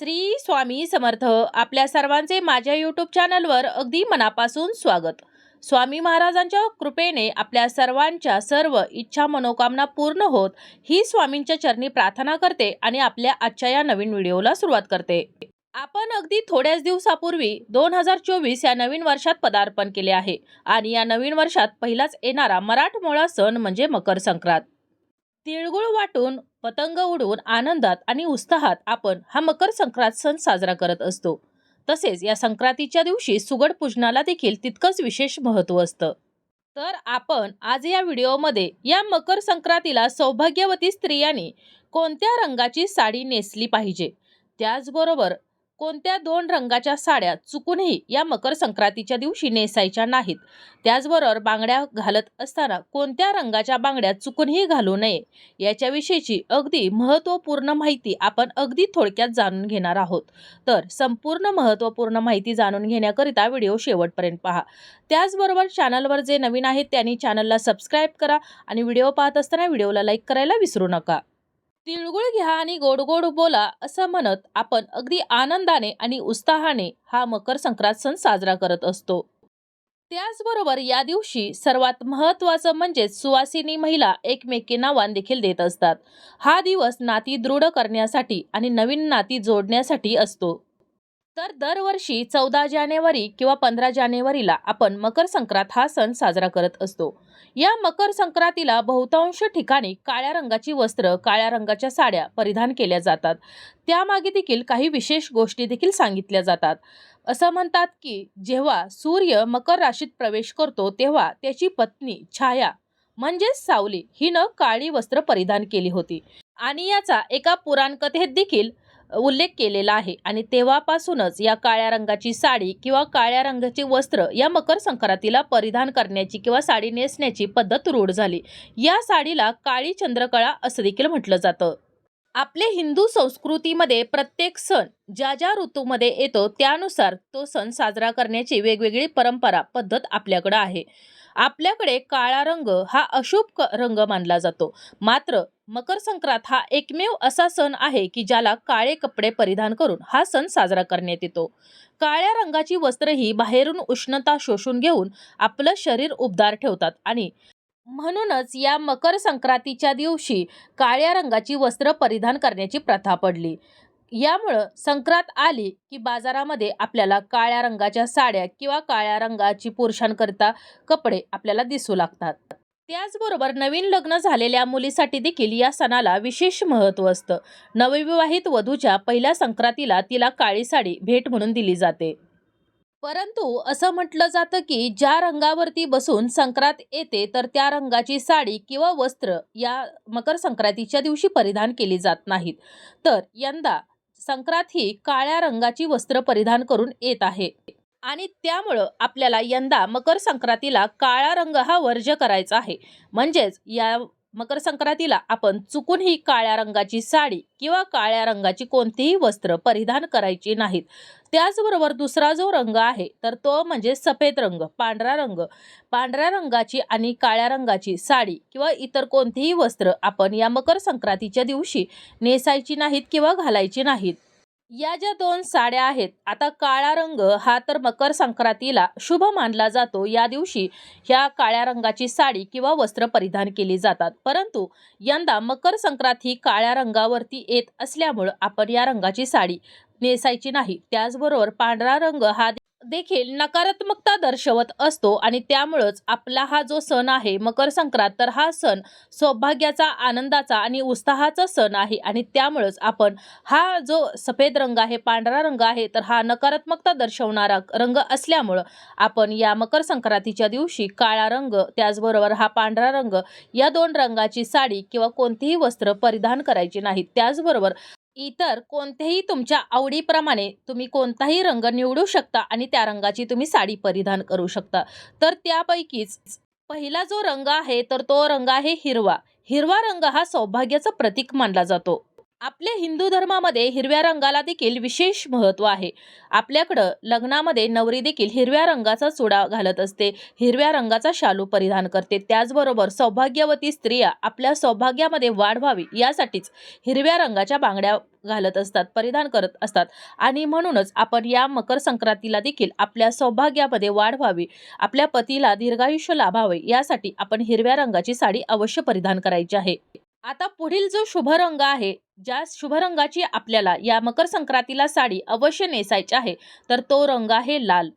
श्री स्वामी समर्थ आपल्या सर्वांचे माझ्या यूट्यूब चॅनलवर अगदी मनापासून स्वागत. स्वामी महाराजांच्या कृपेने आपल्या सर्वांच्या सर्व इच्छा मनोकामना पूर्ण होत ही स्वामींच्या चरणी प्रार्थना करते आणि आपल्या आजच्या या नवीन व्हिडिओला सुरुवात करते. आपण अगदी थोड्याच दिवसापूर्वी दोन हजार चोवीस या नवीन वर्षात पदार्पण केले आहे आणि या नवीन वर्षात पहिलाच येणारा मराठमोळा सण म्हणजे मकर संक्रांत. तिळगुळ वाटून पतंग उडवून आनंदात आणि उत्साहात आपण हा मकर संक्रांत सण साजरा करत असतो. तसेच या संक्रांतीच्या दिवशी सुगड पूजनाला देखील तितकंच विशेष महत्त्व असतं. तर आपण आज या व्हिडिओमध्ये या मकर संक्रांतीला सौभाग्यवती स्त्रियांनी कोणत्या रंगाची साडी नेसली पाहिजे? त्याचबरोबर कोणत्या दोन रंगाच्या साड्या चुकूनही या मकर संक्रांतीच्या दिवशी नेसायच्या नाहीत? त्याचबरोबर बांगड्या घालत असताना कोणत्या रंगाच्या बांगड्या चुकूनही घालू नये? याच्याविषयीची अगदी महत्त्वपूर्ण माहिती आपण अगदी थोडक्यात जाणून घेणार आहोत. तर संपूर्ण महत्त्वपूर्ण माहिती जाणून घेण्याकरिता व्हिडिओ शेवटपर्यंत पहा. त्याचबरोबर चॅनलवर जे नवीन आहेत त्यांनी चॅनलला सबस्क्राईब करा आणि व्हिडिओ पाहत असताना व्हिडिओला लाईक करायला विसरू नका. तिळगुळ घ्या आणि गोड गोड बोला असं म्हणत आपण अगदी आनंदाने आणि उत्साहाने हा मकर संक्रांत सण साजरा करत असतो. त्याचबरोबर या दिवशी सर्वात महत्त्वाचं म्हणजेच सुवासिनी महिला एकमेकींना वाण देखील देत असतात. हा दिवस नाती दृढ करण्यासाठी आणि नवीन नाती जोडण्यासाठी असतो. तर दरवर्षी चौदा जानेवारी किंवा पंधरा जानेवारीला आपण मकर संक्रांत हा सण साजरा करत असतो. या मकर संक्रांतीला बहुतांश ठिकाणी काळ्या रंगाची वस्त्र काळ्या रंगाच्या साड्या परिधान केल्या जातात. त्यामागे देखील काही विशेष गोष्टी देखील सांगितल्या जातात. असं म्हणतात की जेव्हा सूर्य मकर राशीत प्रवेश करतो तेव्हा त्याची पत्नी छाया म्हणजेच सावली हिनं काळी वस्त्र परिधान केली होती. आणि याचा एका पुराणकथेत देखील उल्लेख केलेला आहे. आणि तेव्हापासूनच या काळ्या रंगाची साडी किंवा काळ्या रंगाचे वस्त्र या मकर संक्रांतीला परिधान करण्याची किंवा साडी नेसण्याची पद्धत रूढ झाली. या साडीला काळी चंद्रकळा असं देखील म्हटलं जातं. आपले हिंदू संस्कृतीमध्ये प्रत्येक सण ज्या ज्या ऋतूमध्ये येतो त्यानुसार तो सण साजरा करण्याची वेगवेगळी परंपरा पद्धत आपल्याकडं आहे. आपल्याकडे काळा रंग हा अशुभ रंग मानला जातो. मात्र मकर संक्रांत हा एकमेव असा सण आहे की ज्याला काळे कपडे परिधान करून हा सण साजरा करण्यात येतो. काळ्या रंगाची वस्त्र ही बाहेरून उष्णता शोषून घेऊन आपलं शरीर उबदार ठेवतात आणि म्हणूनच या मकर संक्रांतीच्या दिवशी काळ्या रंगाची वस्त्र परिधान करण्याची प्रथा पडली. यामुळं संक्रांत आली की बाजारामध्ये आपल्याला काळ्या रंगाच्या साड्या किंवा काळ्या रंगाची पुरुषांकरिता कपडे आपल्याला दिसू लागतात. त्याचबरोबर नवीन लग्न झालेल्या मुलीसाठी देखील या सणाला विशेष महत्त्व असतं. नवविवाहित वधूच्या पहिल्या संक्रांतीला तिला काळी साडी भेट म्हणून दिली जाते. परंतु असं म्हटलं जातं की ज्या रंगावरती बसून संक्रांत येते तर त्या रंगाची साडी किंवा वस्त्र या मकर संक्रांतीच्या दिवशी परिधान केली जात नाहीत. तर यंदा संक्रांत ही काळ्या रंगाची वस्त्र परिधान करून येत आहे. आणि त्यामुळं आपल्याला यंदा मकर संक्रांतीला काळा रंग हा वर्ज्य करायचा आहे. म्हणजेच या मकर संक्रांतीला आपण चुकूनही काळ्या रंगाची साडी किंवा काळ्या रंगाची कोणतीही वस्त्र परिधान करायची नाहीत. त्याचबरोबर दुसरा जो रंग आहे तर तो म्हणजे सफेद रंग पांढरा रंग. पांढऱ्या रंगाची आणि काळ्या रंगाची साडी किंवा इतर कोणतीही वस्त्र आपण या मकर संक्रांतीच्या दिवशी नेसायची नाहीत किंवा घालायची नाहीत. या ज्या दोन साड्या आहेत आता काळा रंग हा तर मकर संक्रांतीला शुभ मानला जातो. या दिवशी ह्या काळ्या रंगाची साडी किंवा वस्त्र परिधान केली जातात. परंतु यंदा मकर संक्रांत ही काळ्या रंगावरती येत असल्यामुळं आपण या रंगाची साडी नेसायची नाही. त्याचबरोबर पांढरा रंग हा देखील नकारात्मकता दर्शवत असतो आणि त्यामुळंच आपला हा जो सण आहे मकर संक्रांत तर हा सण सौभाग्याचा आनंदाचा आणि उत्साहाचा सण आहे आणि त्यामुळंच आपण हा जो सफेद रंग आहे पांढरा रंग आहे तर हा नकारात्मकता दर्शवणारा रंग असल्यामुळं आपण या मकर संक्रांतीच्या दिवशी काळा रंग त्याचबरोबर हा पांढरा रंग या दोन रंगाची साडी किंवा कोणतीही वस्त्र परिधान करायची नाहीत त्याचबरोबर इतर कोणतेही तुमच्या आवडीप्रमाणे तुम्ही कोणताही रंग निवडू शकता आणि त्या रंगाची तुम्ही साडी परिधान करू शकता. तर त्यापैकीच पहिला जो रंग आहे तर तो रंग आहे हिरवा. हिरवा रंग हा सौभाग्याचं प्रतीक मानला जातो. आपल्या हिंदू धर्मामध्ये हिरव्या रंगाला देखील विशेष महत्त्व आहे. आपल्याकडं लग्नामध्ये नवरी देखील हिरव्या रंगाचा चुडा घालत असते. हिरव्या रंगाचा शालू परिधान करते. त्याचबरोबर सौभाग्यवती स्त्रिया आपल्या सौभाग्यामध्ये वाढ व्हावी यासाठीच हिरव्या रंगाच्या बांगड्या घालत असतात परिधान करत असतात. आणि म्हणूनच आपण या मकर संक्रांतीला देखील आपल्या सौभाग्यामध्ये वाढ व्हावी आपल्या पतीला दीर्घायुष्य लाभावे यासाठी आपण हिरव्या रंगाची साडी अवश्य परिधान करायची आहे. आता पुढील जो शुभ रंग आहे ज्या शुभ रंगाची आपल्याला या मकर संक्रांतीला साडी अवश्य नेसायची आहे तर तो रंग आहे लाल.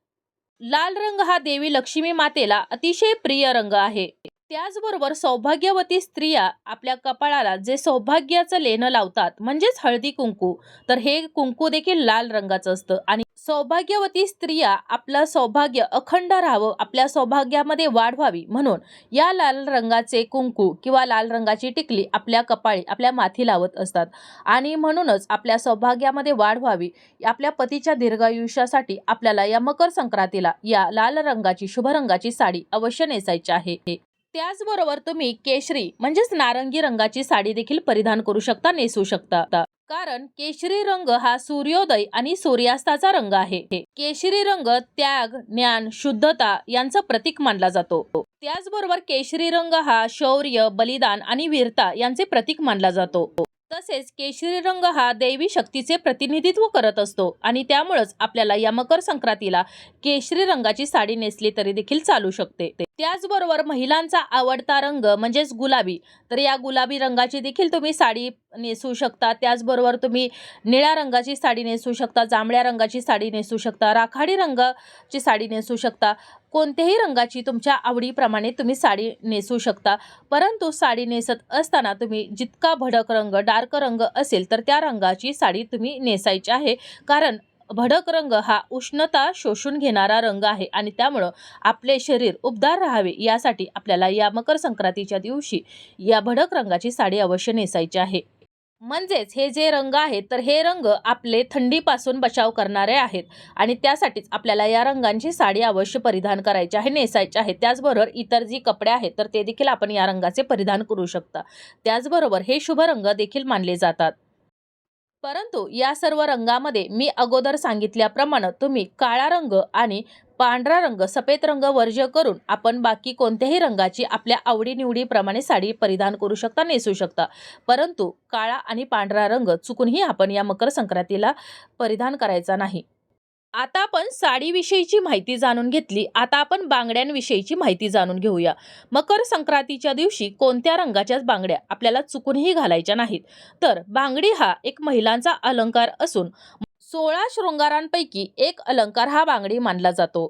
लाल रंग हा देवी लक्ष्मी मातेला अतिशय प्रिय रंग आहे. त्याचबरोबर सौभाग्यवती स्त्रिया आपल्या कपाळाला जे सौभाग्याचं लेणं लावतात म्हणजेच हळदी कुंकू तर हे कुंकू देखील लाल रंगाचं असतं आणि सौभाग्यवती स्त्रिया आपलं सौभाग्य अखंड राहावं आपल्या सौभाग्यामध्ये वाढ व्हावी. म्हणून या लाल रंगाचे कुंकू किंवा लाल रंगाची टिकली आपल्या कपाळी आपल्या माथी लावत असतात. आणि म्हणूनच आपल्या सौभाग्यामध्ये वाढ व्हावी. आपल्या पतीच्या दीर्घायुष्यासाठी आपल्याला या मकर संक्रांतीला या लाल रंगाची शुभ रंगाची साडी अवश्य नेसायची आहे. त्याचबरोबर तुम्ही केशरी म्हणजेच नारंगी रंगाची साडी देखील परिधान करू शकता नेसू शकता. कारण केशरी रंग हा सूर्योदय आणि सूर्यास्ताचा रंग आहे. केशरी रंग त्याग ज्ञान शुद्धता यांचं प्रतीक मानला जातो. त्याचबरोबर केशरी रंग हा शौर्य बलिदान आणि वीरता यांचे प्रतीक मानला जातो. तसेच केशरी रंग हा दैवी शक्तीचे प्रतिनिधित्व करत असतो. आणि त्यामुळंच आपल्याला या मकर संक्रांतीला केशरी रंगाची साडी नेसली तरी देखील चालू शकते. त्याचबरोबर महिलांचा आवडता रंग म्हणजेच गुलाबी. तर या गुलाबी रंगाची देखील तुम्ही साडी नेसू शकता. त्याचबरोबर तुम्ही निळ्या रंगाची साडी नेसू शकता जांभळ्या रंगाची साडी नेसू शकता राखाडी रंगाची साडी नेसू शकता. कोणत्याही रंगाची तुमच्या आवडीप्रमाणे तुम्ही साडी नेसू शकता. परंतु साडी नेसत असताना तुम्ही जितका भडक रंग डार्क रंग असेल तर त्या रंगाची साडी तुम्ही नेसायची आहे. कारण भडक रंग हा उष्णता शोषून घेणारा रंग आहे आणि त्यामुळं आपले शरीर उबदार राहावे यासाठी आपल्याला या मकर संक्रांतीच्या दिवशी या भडक रंगाची साडी अवश्य नेसायची आहे. म्हणजेच हे जे रंग आहेत तर हे रंग आपले थंडीपासून बचाव करणारे आहेत. आणि त्यासाठीच आपल्याला या रंगांची साडी अवश्य परिधान करायची आहे नेसायची आहे. त्याचबरोबर इतर जी कपडे आहेत तर ते देखील आपण या रंगाचे परिधान करू शकता. त्याचबरोबर हे शुभ रंग देखील मानले जातात. परंतु या सर्व रंगामध्ये मी अगोदर सांगितल्याप्रमाणे तुम्ही काळा रंग आणि पांढरा रंग सफेद रंग वर्ज्य करून आपण बाकी कोणत्याही रंगाची आपल्या आवडीनिवडीप्रमाणे साडी परिधान करू शकता नेसू शकता. परंतु काळा आणि पांढरा रंग चुकूनही आपण या मकर संक्रांतीला परिधान करायचा नाही. आता आपण साडीविषयीची माहिती जाणून घेतली. आता आपण बांगड्यांविषयीची माहिती जाणून घेऊया. मकर संक्रांतीच्या दिवशी कोणत्या रंगाच्याच बांगड्या आपल्याला चुकूनही घालायच्या नाहीत? तर बांगडी हा एक महिलांचा अलंकार असून सोळा शृंगारांपैकी एक अलंकार हा बांगडी मानला जातो.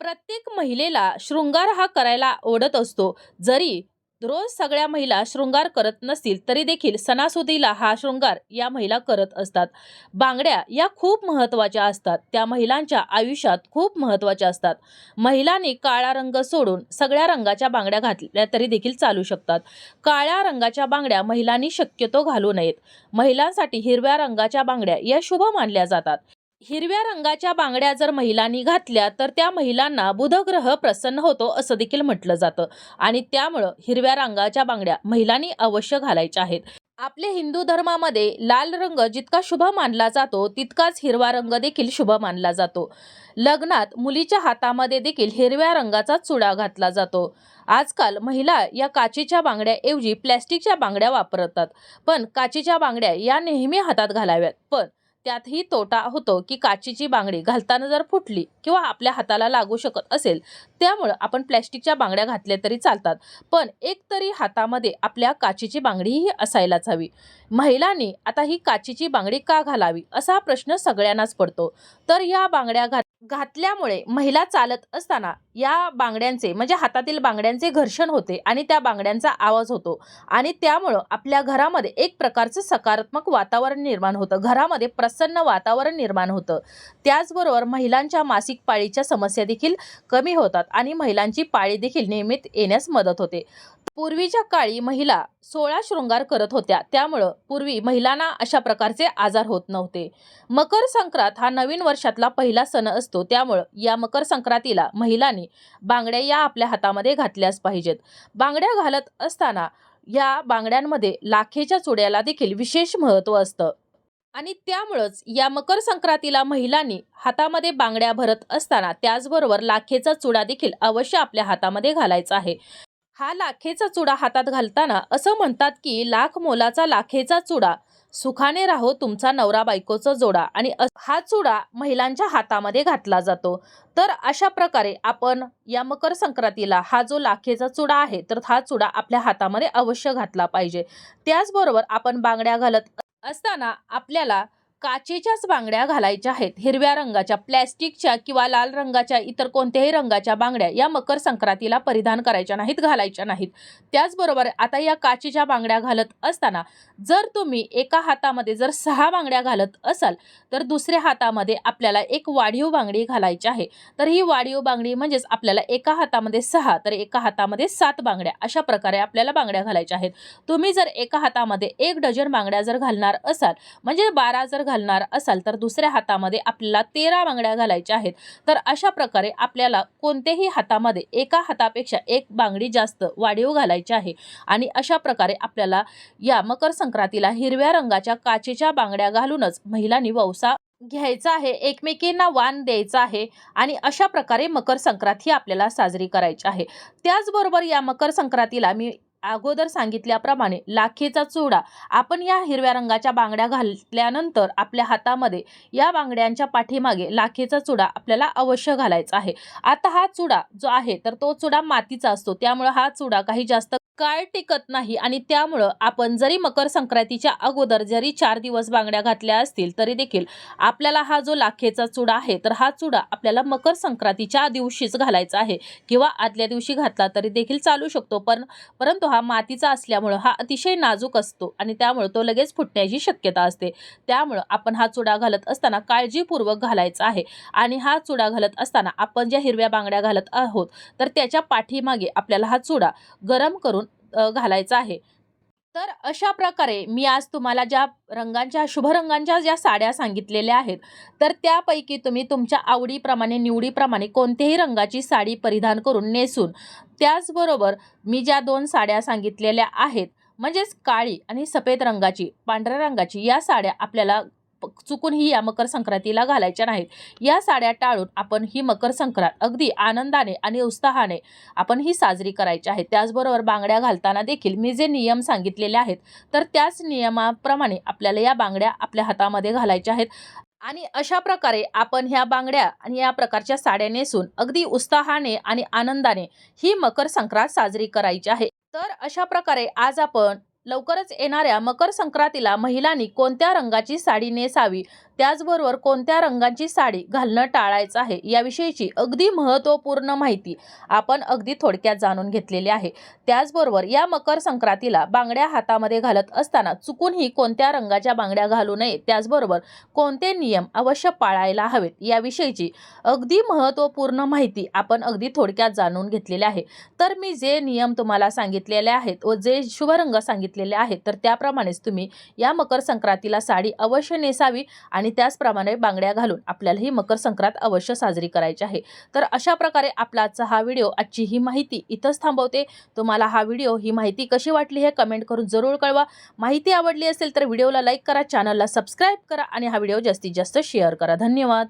प्रत्येक महिलेला शृंगार हा करायला आवडत असतो. जरी रोज सगळ्या महिला शृंगार करत नसतील तरी देखील सणासुदीला हा शृंगार या महिला करत असतात. बांगड्या या खूप महत्त्वाच्या असतात. त्या महिलांच्या आयुष्यात खूप महत्त्वाच्या असतात. महिलांनी काळा रंग सोडून सगळ्या रंगाच्या बांगड्या घातल्या तरी देखील चालू शकतात. काळ्या रंगाच्या बांगड्या महिलांनी शक्यतो घालू नयेत. महिलांसाठी हिरव्या रंगाच्या बांगड्या या शुभ मानल्या जातात. हिरव्या रंगाच्या बांगड्या जर महिलांनी घातल्या तर त्या महिलांना बुधग्रह प्रसन्न होतो असं देखील म्हटलं जातं. आणि त्यामुळं हिरव्या रंगाच्या बांगड्या महिलांनी अवश्य घालायच्या आहेत. आपले हिंदू धर्मामध्ये लाल रंग जितका शुभ मानला जातो तितकाच हिरवा रंग देखील शुभ मानला जातो. लग्नात मुलीच्या हातामध्ये देखील हिरव्या रंगाचा चुडा घातला जातो. आजकाल महिला या काचेच्या बांगड्याऐवजी प्लॅस्टिकच्या बांगड्या वापरतात. पण काचेच्या बांगड्या या नेहमी हातात घालाव्यात. पण त्यातही तोटा होतो की काचेची बांगडी घालताना जर फुटली किंवा आपल्या हाताला लागू शकत असेल त्यामुळं आपण प्लॅस्टिकच्या बांगड्या घातल्या तरी चालतात. पण एक तरी हातामध्ये आपल्या काचेची बांगडीही असायलाच हवी. महिलांनी आता ही काचेची बांगडी का घालावी असा प्रश्न सगळ्यांनाच पडतो. तर या बांगड्या घात घातल्यामुळे महिला चालत असताना या बांगड्यांचे म्हणजे हातातील बांगड्यांचे घर्षण होते आणि त्या बांगड्यांचा आवाज होतो. आणि त्यामुळं आपल्या घरामध्ये एक प्रकारचं सकारात्मक वातावरण निर्माण होतं. घरामध्ये प्रसन्न वातावरण निर्माण होतं. त्याचबरोबर महिलांच्या मासिक पाळीच्या समस्या देखील कमी होतात आणि महिलांची पाळी देखील नियमित येण्यास मदत होते. पूर्वीच्या काळी महिला सोळा शृंगार करत होत्या. त्यामुळं पूर्वी महिलांना अशा प्रकारचे आजार होत नव्हते. मकर संक्रांत हा नवीन वर्षातला पहिला सण असतो. त्यामुळं या मकर संक्रांतीला महिलांनी बांगड्या या आपल्या हातामध्ये घातल्याच पाहिजेत. बांगड्या घालत असताना या बांगड्यांमध्ये लाखेच्या चुड्याला देखील विशेष महत्त्व असतं. आणि त्यामुळंच या मकर संक्रांतीला महिलांनी हातामध्ये बांगड्या भरत असताना त्याचबरोबर लाखेचा चुडा देखील अवश्य आपल्या हातामध्ये घालायचा आहे. हा लाखेचा चुडा हातात घालताना असं म्हणतात की लाख मोलाचा लाखेचा चुडा. सुखाने राहो तुमचा नवरा बायकोचा जोडा आणि हा चुडा महिलांच्या हातामध्ये घातला जातो. तर अशा प्रकारे आपण या मकर संक्रांतीला हा जो लाखेचा चुडा आहे तर हा चुडा आपल्या हातामध्ये अवश्य घातला पाहिजे. त्याचबरोबर आपण बांगड्या घालत असताना आपल्याला काचेच्याच बांगड्या घालायच्या आहेत. हिरव्या रंगाच्या प्लॅस्टिकच्या किंवा लाल रंगाच्या इतर कोणत्याही रंगाच्या बांगड्या या मकर संक्रांतीला परिधान करायच्या नाहीत घालायच्या नाहीत. त्याचबरोबर आता या काचेच्या बांगड्या घालत असताना जर तुम्ही एका हातामध्ये जर सहा बांगड्या घालत असाल तर दुसऱ्या हातामध्ये आपल्याला एक वाढीव बांगडी घालायची आहे. तर ही वाढीव बांगडी म्हणजेच आपल्याला एका हातामध्ये सहा तर एका हातामध्ये सात बांगड्या अशा प्रकारे आपल्याला बांगड्या घालायच्या आहेत. तुम्ही जर एका हातामध्ये एक डझन बांगड्या जर घालणार असाल म्हणजे बारा जर घालणार असाल तर दुसऱ्या हातामध्ये आपल्याला तेरा बांगड्या घालायच्या आहेत. तर अशा प्रकारे आपल्याला कोणत्याही हातामध्ये एका हातापेक्षा एक बांगडी जास्त वाढीव घालायची आहे. आणि अशा प्रकारे आपल्याला या मकर संक्रांतीला हिरव्या रंगाच्या काचेच्या बांगड्या घालूनच महिलांनी वौसा घ्यायचा आहे एकमेकींना वाण द्यायचा आहे आणि अशा प्रकारे मकर संक्रांत ही आपल्याला साजरी करायची आहे. त्याचबरोबर या मकर संक्रांतीला मी अगोदर सांगितल्याप्रमाणे लाखेचा चुडा. आपण या हिरव्या रंगाच्या बांगड्या घातल्यानंतर आपल्या हातामध्ये या बांगड्यांच्या पाठीमागे लाखेचा चुडा आपल्याला अवश्य घालायचा आहे. आता हा चुडा जो आहे तर तो चुडा मातीचा असतो. त्यामुळं हा चुडा काही जास्त काळ टिकत नाही आणि त्यामुळं आपण जरी मकर संक्रांतीच्या अगोदर जरी चार दिवस बांगड्या घातल्या असतील तरी देखील आपल्याला हा जो लाखेचा चुडा आहे तर हा चुडा आपल्याला मकर संक्रांतीच्या दिवशीच घालायचा आहे किंवा आदल्या दिवशी घातला तरी देखील चालू शकतो. पण परंतु हा मातीचा असल्यामुळं हा अतिशय नाजूक असतो आणि त्यामुळं तो लगेच फुटण्याची शक्यता असते. त्यामुळं आपण हा चुडा घालत असताना काळजीपूर्वक घालायचा आहे आणि हा चुडा घालत असताना आपण ज्या हिरव्या बांगड्या घालत आहोत तर त्याच्या पाठीमागे आपल्याला हा चुडा गरम करून घालायचा आहे. तर अशा प्रकारे मी आज तुम्हाला ज्या रंगांच्या शुभ रंगांच्या ज्या साड्या सांगितलेल्या आहेत तर त्यापैकी तुम्ही तुमच्या आवडीप्रमाणे निवडीप्रमाणे कोणत्याही रंगाची साडी परिधान करून नेसून त्याचबरोबर मी ज्या दोन साड्या सांगितलेल्या आहेत म्हणजेच काळी आणि सफेद रंगाची पांढऱ्या रंगाची या साड्या आपल्याला चुकूनही या मकर संक्रांतीला घालायच्या नाहीत. या साड्या टाळून आपण ही मकर संक्रांत अगदी आनंदाने आणि उत्साहाने आपण ही साजरी करायची आहे. त्याचबरोबर बांगड्या घालताना देखील मी जे नियम सांगितलेले आहेत तर त्याच नियमाप्रमाणे आपल्याला या बांगड्या आपल्या हातामध्ये घालायच्या आहेत. आणि अशा प्रकारे आपण ह्या बांगड्या आणि या प्रकारच्या साड्या नेसून अगदी उत्साहाने आणि आनंदाने ही मकर संक्रांत साजरी करायची आहे. तर अशा प्रकारे आज आपण लवकरच येणाऱ्या मकर संक्रांतीला महिलांनी कोणत्या रंगाची साडी नेसावी? त्याचबरोबर कोणत्या रंगांची साडी घालणं टाळायचं आहे याविषयीची अगदी महत्त्वपूर्ण माहिती आपण अगदी थोडक्यात जाणून घेतलेली आहे. त्याचबरोबर या मकर संक्रांतीला बांगड्या हातामध्ये घालत असताना चुकूनही कोणत्या रंगाच्या बांगड्या घालू नये त्याचबरोबर कोणते नियम अवश्य पाळायला हवेत याविषयीची अगदी महत्त्वपूर्ण माहिती आपण अगदी थोडक्यात जाणून घेतलेली आहे. तर मी जे नियम तुम्हाला सांगितलेले आहेत व जे शुभ रंग सांगितलेले आहेत तर त्याप्रमाणेच तुम्ही या मकर संक्रांतीला साडी अवश्य नेसावी आणि आणि त्याचप्रमाणे बांगड्या घालून आपल्याला ही मकर संक्रांत अवश्य साजरी करायची आहे. तर अशा प्रकारे आपला आजचा हा व्हिडिओ आजची ही माहिती इथंच थांबवते. तुम्हाला हा व्हिडिओ ही माहिती कशी वाटली हे कमेंट करून जरूर कळवा. माहिती आवडली असेल तर व्हिडिओला लाईक करा चॅनलला सबस्क्राईब करा आणि हा व्हिडिओ जास्तीत जास्त शेअर करा. धन्यवाद.